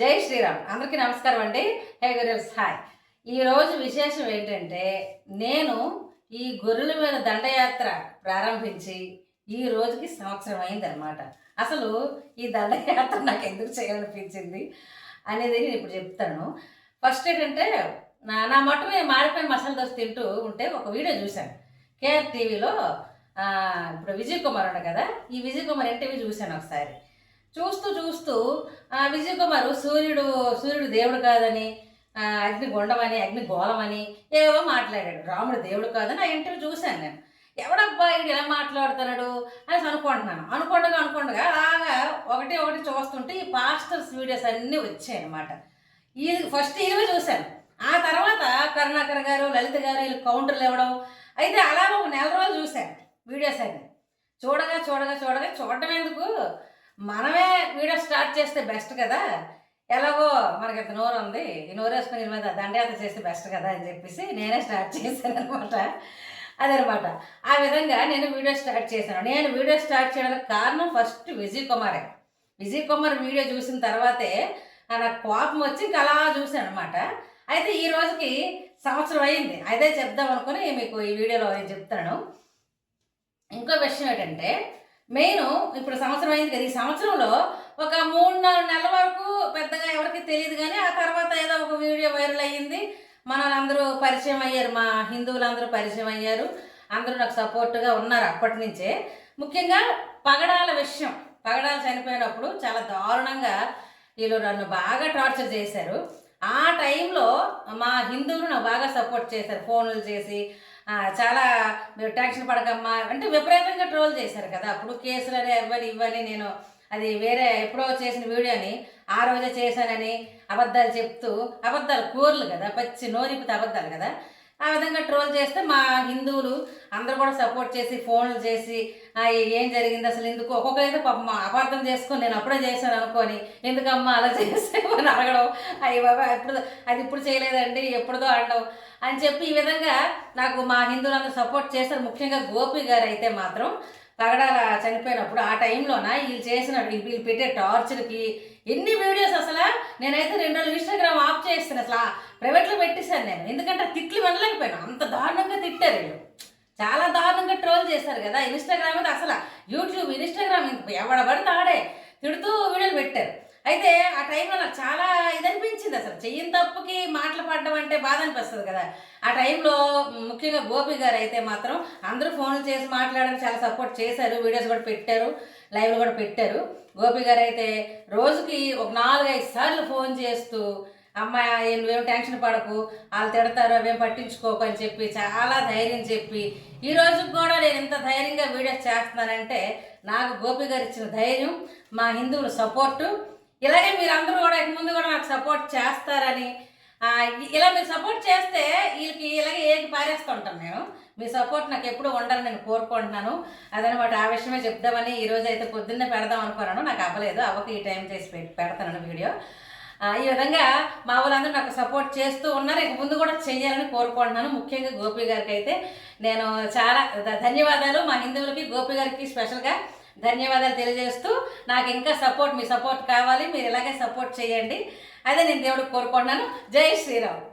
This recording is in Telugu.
జై శ్రీరామ్. అందరికీ నమస్కారం అండి. హే గొర్రెల్స్ హాయ్. ఈరోజు విశేషం ఏంటంటే నేను ఈ గొర్రెల మీద దండయాత్ర ప్రారంభించి ఈ రోజుకి సంవత్సరం అయిందనమాట అసలు ఈ దండయాత్ర నాకు ఎందుకు చేయాలనిపించింది అనేది నేను ఇప్పుడు చెప్తాను. ఫస్ట్ ఏంటంటే నా నా మొట్ట మీద మాడిపోయిన మసాలా దోశ తింటూ ఉంటే ఒక వీడియో చూశాను. కేఆర్ టీవీలో ఇప్పుడు విజయ్ కుమార్ ఉన్నాడు కదా. ఈ విజయ్ కుమార్ ఇంటర్వ్యూ చూశాను ఒకసారి. చూస్తూ చూస్తూ విజయకుమారు విజయ్ సూర్యుడు సూర్యుడు దేవుడు కాదని అగ్ని గుండమని అగ్ని గోళమని ఏవో మాట్లాడాడు. రాముడు దేవుడు కాదని ఆ ఇంటర్వ్యూ చూశాను నేను. ఎవడబ్బా ఇది ఎలా మాట్లాడుతున్నాడు అని అనుకుంటున్నాను. అనుకుండగా అనుకుండగా అలాగా ఒకటి ఒకటి చూస్తుంటే ఈ పాస్టర్స్ వీడియోస్ అన్నీ వచ్చాయి అనమాట ఈ ఫస్ట్ ఇవే చూశాను. ఆ తర్వాత కరుణాకర్ గారు లలిత గారు వీళ్ళు కౌంటర్లు ఇవ్వడం అయితే అలాగ ఒక నెల రోజులు చూశాను వీడియోస్ అన్ని. చూడగా చూడగా చూడగా చూడడం ఎందుకు? మనమే వీడియో స్టార్ట్ చేస్తే బెస్ట్ కదా? ఎలాగో మనకి ఇంత నోరు ఉంది. ఈ నోరు వేసుకుని మీద దండయాత్ర చేస్తే బెస్ట్ కదా అని చెప్పేసి నేనే స్టార్ట్ చేశాను అనమాట. అదనమాట. ఆ విధంగా నేను వీడియో స్టార్ట్ చేశాను. నేను వీడియో స్టార్ట్ చేయడానికి కారణం ఫస్ట్ విజయ్ కుమారే విజయ్ కుమార్ వీడియో చూసిన తర్వాతే ఆ నాకు కోపం వచ్చి ఇంకా అలా చూశాను అనమాట. అయితే ఈ రోజుకి సంవత్సరం అయింది. అదే చెప్దాం అనుకుని మీకు ఈ వీడియోలో నేను చెప్తాను. ఇంకో విషయం ఏంటంటే మెయిన్ ఇప్పుడు సంవత్సరం అయింది కదా ఈ సంవత్సరంలో ఒక మూడు నాలుగు నెలల వరకు పెద్దగా ఎవరికి తెలియదు కానీ ఆ తర్వాత ఏదో ఒక వీడియో వైరల్ అయ్యింది. మనలందరూ పరిచయం అయ్యారు మా హిందువులందరూ పరిచయం అయ్యారు. అందరూ నాకు సపోర్ట్గా ఉన్నారు అప్పటి నుంచే. ముఖ్యంగా పగడాల విషయం పగడాలు చనిపోయినప్పుడు చాలా దారుణంగా వీళ్ళు నన్ను బాగా టార్చర్ చేశారు. ఆ టైంలో మా హిందువులు నాకు బాగా సపోర్ట్ చేశారు ఫోన్లు చేసి చాలా మీరు టెన్షన్ పడకమ్మా అంటే విపరీతంగా ట్రోల్ చేశారు కదా. అప్పుడు కేసులు అనే ఇవ్వని ఇవ్వని నేను అది వేరే ఎప్పుడో చేసిన వీడియోని ఆ రోజే చేశానని అబద్ధాలు చెప్తూ అబద్ధాలు కూరలు కదా పచ్చి నోరిపితే అబద్ధాలు కదా. ఆ విధంగా ట్రోల్ చేస్తే మా హిందువులు అందరూ కూడా సపోర్ట్ చేసి ఫోన్లు చేసి ఏం జరిగింది అసలు ఎందుకు? ఒక్కొక్కరైతే పాపం అపార్థం చేసుకొని నేను అప్పుడే చేశాను అనుకొని ఎందుకమ్మా అలా చేసామని అడగడం. అయ్యి బాబా ఎప్పుడు అది ఇప్పుడు చేయలేదండి ఎప్పుడుదో అనడం అని చెప్పి ఈ విధంగా నాకు మా హిందువులందరూ సపోర్ట్ చేశారు. ముఖ్యంగా గోపి గారు అయితే మాత్రం తగడాల చనిపోయినప్పుడు ఆ టైంలోన వీళ్ళు చేసిన వీళ్ళు పెట్టే టార్చర్కి ఎన్ని వీడియోస్ అసలు? నేనైతే రెండు రోజులు ఇన్స్టాగ్రామ్ ఆఫ్ చేస్తాను అసలు ప్రైవేట్లో పెట్టేశాను నేను. ఎందుకంటే తిట్లు వినలేకపోయాను. అంత దారుణంగా తిట్టారు వీళ్ళు. చాలా దారుణంగా ట్రోల్ చేశారు కదా. ఇన్స్టాగ్రామ్ అయితే అసలు యూట్యూబ్ ఇన్స్టాగ్రామ్ ఎవడ పడితే ఆడే తిడుతూ వీడియోలు పెట్టారు. అయితే ఆ టైంలో నాకు చాలా ఇది అనిపించింది అసలు. చెయ్యని తప్పుకి మాటలు పడడం అంటే బాధ అనిపిస్తుంది కదా. ఆ టైంలో ముఖ్యంగా గోపి గారు అయితే మాత్రం అందరూ ఫోన్లు చేసి మాట్లాడడానికి చాలా సపోర్ట్ చేశారు. వీడియోస్ కూడా పెట్టారు. లైవ్లు కూడా పెట్టారు. గోపి గారు అయితే రోజుకి ఒక నాలుగైదు సార్లు ఫోన్ చేస్తూ అమ్మాయి నువ్వేం టెన్షన్ పడకు. వాళ్ళు తిడతారు అవేం పట్టించుకోకు అని చెప్పి చాలా ధైర్యం చెప్పి ఈ రోజుకి కూడా నేను ఇంత ధైర్యంగా వీడియోస్ చేస్తున్నానంటే నాకు గోపి గారు ఇచ్చిన ధైర్యం మా హిందువుల సపోర్టు ఇలాగే మీరు అందరూ కూడా ఇక ముందు కూడా నాకు సపోర్ట్ చేస్తారని ఇలా మీరు సపోర్ట్ చేస్తే వీళ్ళకి ఇలాగే ఏది పారేస్తుంటాను నేను. మీ సపోర్ట్ నాకు ఎప్పుడూ ఉండాలని నేను కోరుకుంటున్నాను. అదనమాట ఆ విషయమే చెప్దామని ఈరోజు అయితే పొద్దున్నే పెడదాం అనుకున్నాను. నాకు అవ్వలేదు. అవ్వక ఈ టైం చేసి పెడతాను వీడియో. ఈ విధంగా మా వాళ్ళందరూ నాకు సపోర్ట్ చేస్తూ ఉన్నారు. ఇక ముందు కూడా చెయ్యాలని కోరుకుంటున్నాను. ముఖ్యంగా గోపి గారికి అయితే నేను చాలా ధన్యవాదాలు. మా హిందువులకి గోపి గారికి స్పెషల్గా ధన్యవాదాలు తెలియజేస్తూ నాకు ఇంకా సపోర్ట్ మీ సపోర్ట్ కావాలి మీరు ఇలాగే సపోర్ట్ చేయండి. అదే నేను దేవుడికి కోరుకుంటున్నాను. జై శ్రీరామ్.